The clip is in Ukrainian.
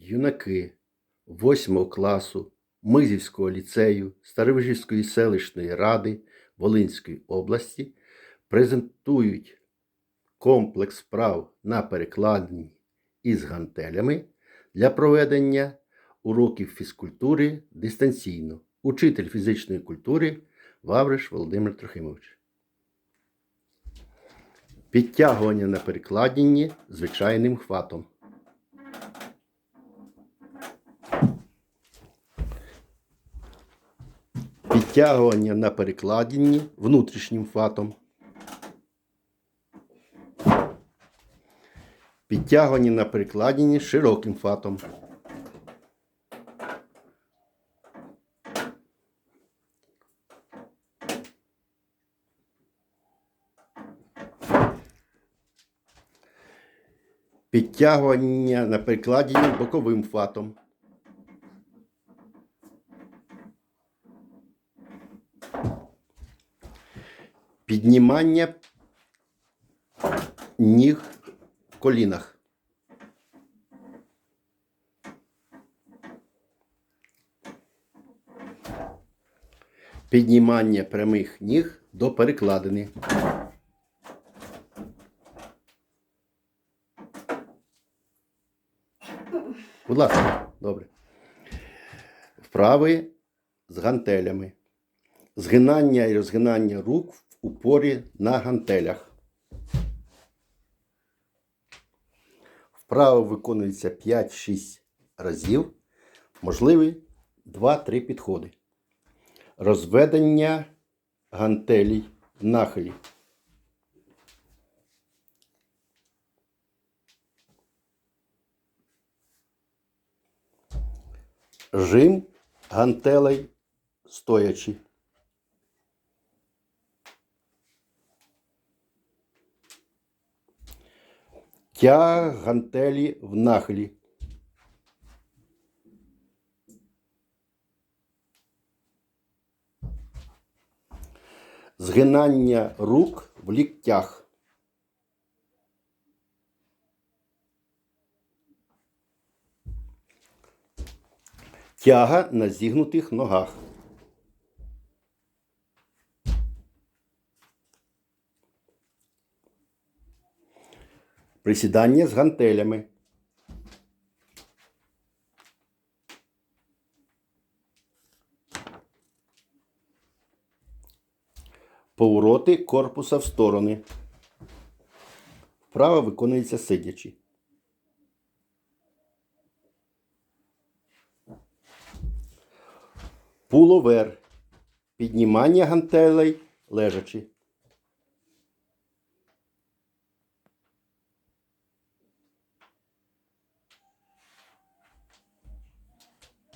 юнаки 8 класу Мизівського ліцею Старовижівської селищної ради Волинської області презентують комплекс вправ на перекладині із гантелями для проведення уроків фізкультури дистанційно. Учитель фізичної культури Вавриш Володимир Трохимович. Підтягування на перекладині звичайним хватом. Підтягування на перекладині внутрішнім фатом. Підтягування на перекладині широким фатом. Підтягування на перекладині боковим фатом. Піднімання ніг в колінах. Піднімання прямих ніг до перекладини. Будь ласка, добре. Вправи з гантелями. Згинання і розгинання рук упорі на гантелях. Вправо виконується 5-6 разів. Можливі 2-3 підходи. Розведення гантелей в нахилі. Жим гантелей стоячи. Тяг гантелі в нахилі. Згинання рук в ліктях. Тяга на зігнутих ногах. Присідання з гантелями. Повороти корпуса в сторони. Вправа виконується сидячи. Пуловер. Піднімання гантелей лежачи.